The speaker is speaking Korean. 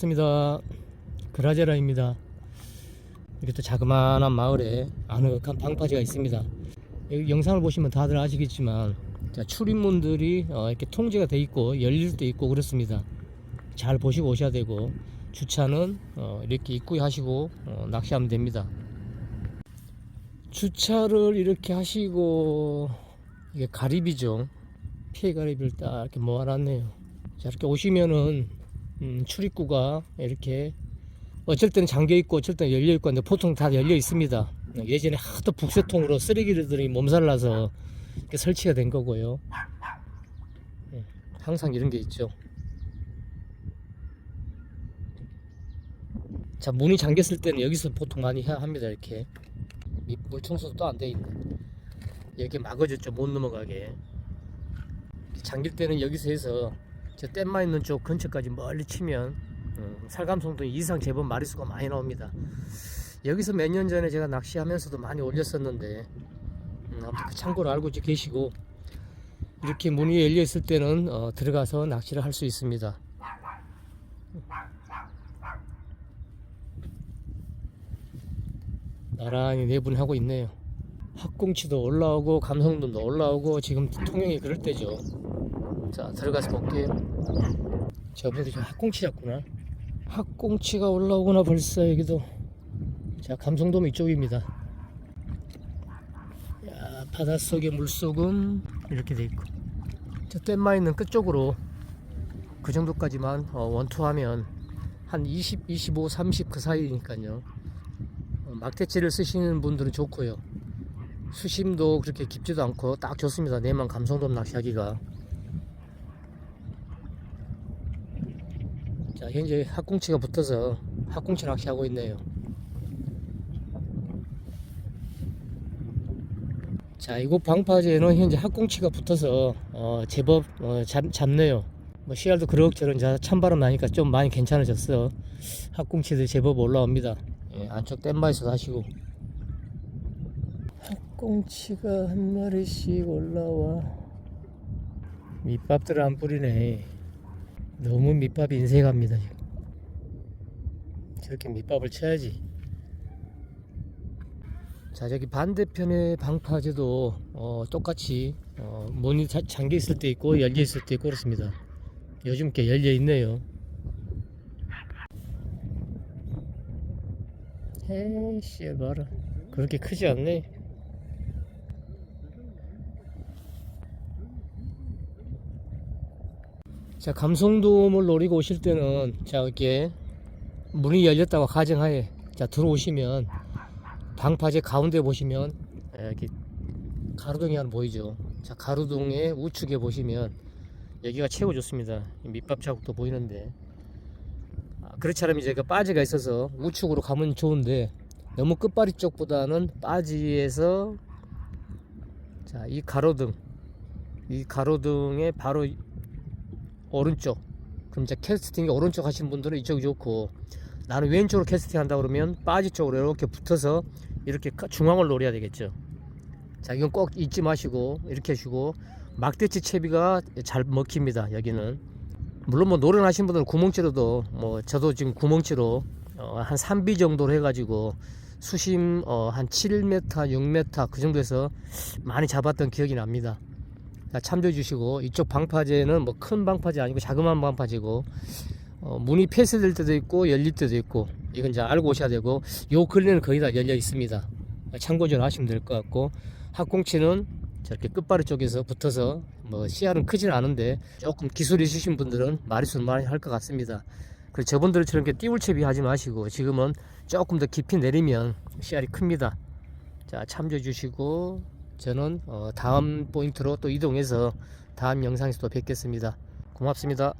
반갑습니다. 그라제라입니다. 이렇게 또 자그마한 마을에 아늑한 방파제가 있습니다. 여기 영상을 보시면 다들 아시겠지만 자, 출입문들이 어, 이렇게 통제가 돼 있고 열릴 때 있고 그렇습니다. 잘 보시고 오셔야 되고 주차는 어, 이렇게 입구에 하시고 어, 낚시하면 됩니다. 주차를 이렇게 하시고 이게 가리비죠. 피해 가리비를 딱 이렇게 모아놨네요. 자 이렇게 오시면은 음, 출입구가 이렇게 어쩔 때는 잠겨 있고 어쩔 때는 열려 있고 근데 보통 다 열려 있습니다. 예전에 하도 북새통으로 쓰레기들이 몸살나서 이렇게 설치가 된 거고요. 예, 항상 이런 게 있죠. 자 문이 잠겼을 때는 여기서 보통 많이 합니다 이렇게 이물 청소도 또 안 돼 있네. 여기 막아줬죠 못 넘어가게. 잠길 때는 여기서 해서 저 댐마 있는 쪽 근처까지 멀리 치면 음, 살감송도 이상 제법 마리수가 많이 나옵니다. 여기서 몇 년 전에 제가 낚시하면서도 많이 올렸었는데 음, 아무튼 그 참고로 알고 계시고 이렇게 문이 열려 있을 때는 어, 들어가서 낚시를 할 수 있습니다. 나란히 내분하고 있네요. 학꽁치도 올라오고 감성돔도 올라오고 지금 통영이 그럴 때죠. 자 들어가서 볼게요. 저분들이 좀 학꽁치 잡구나. 학꽁치가 올라오구나 벌써 여기도. 자 감성돔 이쪽입니다. 야 바닷속의 물속은 이렇게 돼 있고. 저 댐마 있는 끝쪽으로 그 정도까지만 어, 원투하면 한 20, 25, 30 그 사이니까요. 어, 막대치를 쓰시는 분들은 좋고요. 수심도 그렇게 깊지도 않고 딱 좋습니다. 내만 감성돔 낚시하기가. 자, 현재 학꽁치가 붙어서 학꽁치 낚시하고 있네요. 자, 이곳 방파제는 현재 학꽁치가 붙어서 어, 제법 어, 잡, 잡네요. 뭐 씨알도 그럭저럭 자, 찬바람 나니까 좀 많이 괜찮아졌어. 학꽁치들 제법 올라옵니다. 예, 안쪽 댐바에서 하시고. 학꽁치가 한 마리씩 올라와. 밑밥들을 안 뿌리네. 너무 밑밥이 인색합니다 지금. 저렇게 밑밥을 쳐야지. 자 저기 반대편의 방파제도 어, 똑같이 어, 문이 자- 잠겨 있을 때 있고 열려 있을 때 있고 그렇습니다. 요즘 꽤 열려 있네요. 에이씨 봐라 그렇게 크지 않네. 자 감성돔을 노리고 오실 때는 자 이렇게 문이 열렸다고 가정하에 자 들어오시면 방파제 가운데 보시면 이렇게 가로등이 하나 보이죠? 자 가로등의 우측에 보시면 여기가 최고 좋습니다. 이 밑밥 자국도 보이는데. 아, 그렇지 않으면 이제 그 빠지가 있어서 우측으로 가면 좋은데 너무 끝바리 쪽보다는 빠지에서 자 이 가로등 이 가로등의 바로 오른쪽. 그럼 이제 캐스팅이 오른쪽 하신 분들은 이쪽이 좋고 나는 왼쪽으로 캐스팅 한다 그러면 빠지 쪽으로 이렇게 붙어서 이렇게 가- 중앙을 노려야 되겠죠. 자 이건 꼭 잊지 마시고 이렇게 하시고 막대치 채비가 잘 먹힙니다 여기는. 물론 뭐 노련하신 분들은 구멍치로도 뭐 저도 지금 구멍치로 어, 한 3비 정도로 해가지고 수심 어, 한 7m 6m 그 정도에서 많이 잡았던 기억이 납니다. 자, 참조해 주시고 이쪽 방파제는 뭐 큰 방파제 아니고 자그마한 방파제고 어, 문이 폐쇄될 때도 있고 열릴 때도 있고 이건 이제 알고 오셔야 되고 요 근래는 거의 다 열려 있습니다. 참고 좀 하시면 될 것 같고 학꽁치는 저렇게 끝바리 쪽에서 붙어서 뭐 씨알은 크진 않은데 조금 기술이 있으신 분들은 마리수는 많이 할 것 같습니다. 그리고 저분들처럼 이렇게 띄울채비 하지 마시고 지금은 조금 더 깊이 내리면 씨알이 큽니다. 자 참조해 주시고 저는 어, 다음 포인트로 또 이동해서 다음 영상에서 또 뵙겠습니다. 고맙습니다.